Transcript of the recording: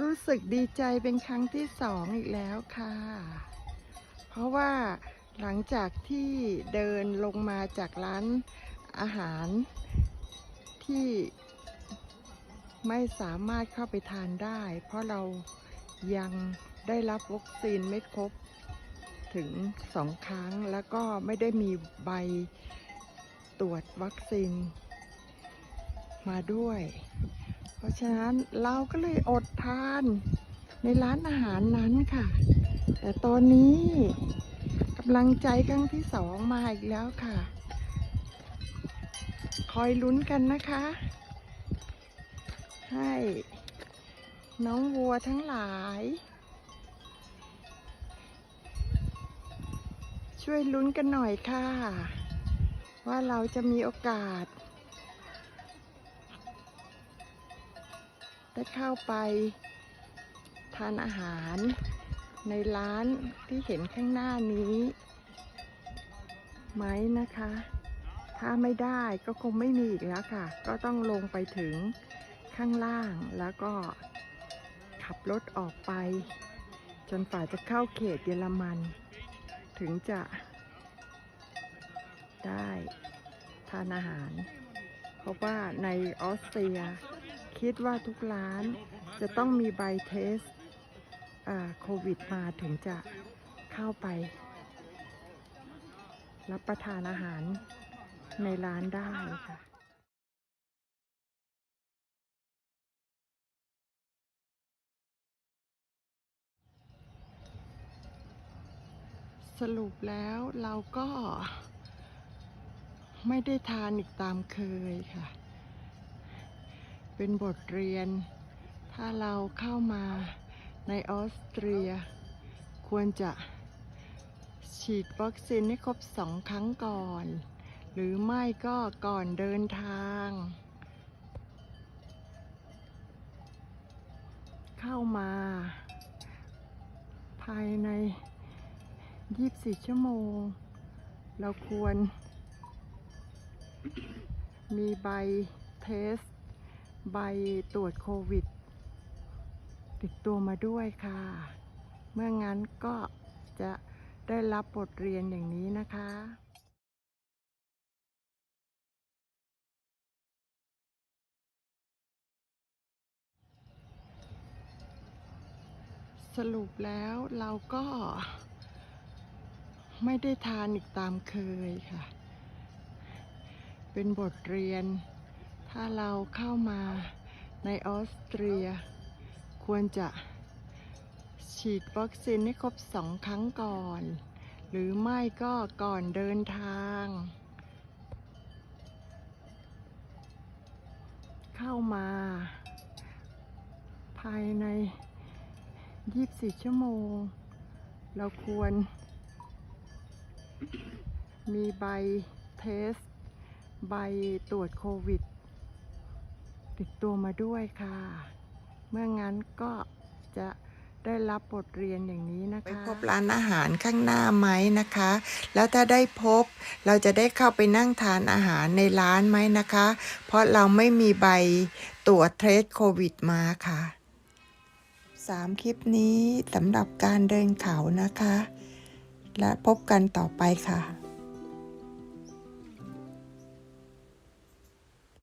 รู้สึกดีใจเป็นครั้งที่สองอีกแล้วค่ะ เพราะว่าหลังจากที่เดินลงมาจากร้านอาหารที่ไม่สามารถเข้าไปทานได้ เพราะเรายังได้รับวัคซีนไม่ครบถึงสองครั้งแล้วก็ไม่ได้มีใบตรวจวัคซีนมาด้วย ราะฉะนั้นเราก็เลยอดทานในร้านอาหารนั้นค่ะ แต่ตอนนี้กำลังใจครั้งที่สองมาอีกแล้วค่ะ คอยลุ้นกันนะคะ ให้น้องวัวทั้งหลาย ช่วยลุ้นกันหน่อยค่ะ ว่าเราจะมีโอกาส ได้เข้าไปทานอาหารในร้านที่เห็นข้างหน้านี้ไหมนะคะ ถ้าไม่ได้ก็คงไม่มีอีกแล้วค่ะ ก็ต้องลงไปถึงข้างล่างแล้วก็ขับรถออกไป จนฝ่าจะเข้าเขตเยอรมัน ถึงจะได้ทานอาหาร เพราะว่าในออสเตรีย คิดว่าทุกร้านจะต้องมีใบเทสอ่าโควิดมาถึงจะเข้าไป รับประทานอาหารในร้านได้ค่ะสรุปแล้วเราก็ไม่ได้ทานอีกตามเคยค่ะ เป็นบทเรียน ถ้าเราเข้ามาในออสเตรีย ควรจะฉีดวัคซีนให้ครบสองครั้งก่อน หรือไม่ก็ก่อนเดินทาง เข้ามา ภายใน 24 ชั่วโมง เราควรมีใบเทส ใบตรวจโควิด ติดตัวมาด้วยค่ะ เมื่องั้นก็จะได้รับบทเรียนอย่างนี้นะคะสรุปแล้วเราก็ไม่ได้ทานอีกตามเคยค่ะ เป็นบทเรียน ถ้าเราเข้ามาในออสเตรีย ควรจะฉีดวัคซีนให้ครบสองครั้งก่อน หรือไม่ก็ก่อนเดินทาง เข้ามา ภายใน 24 ชั่วโมง เราควร มีใบเทส ใบตรวจโควิด ติดตัวมาด้วยค่ะ เมื่องั้นก็จะได้รับบทเรียนอย่างนี้นะคะ ไปพบร้านอาหารข้างหน้าไหมนะคะ แล้วถ้าได้พบเราจะได้เข้าไปนั่งทานอาหารในร้านไหมนะคะ เพราะเราไม่มีใบตรวจเทสโควิดมาค่ะสามคลิปนี้สำหรับการเดินเขานะคะ และพบกันต่อไปค่ะ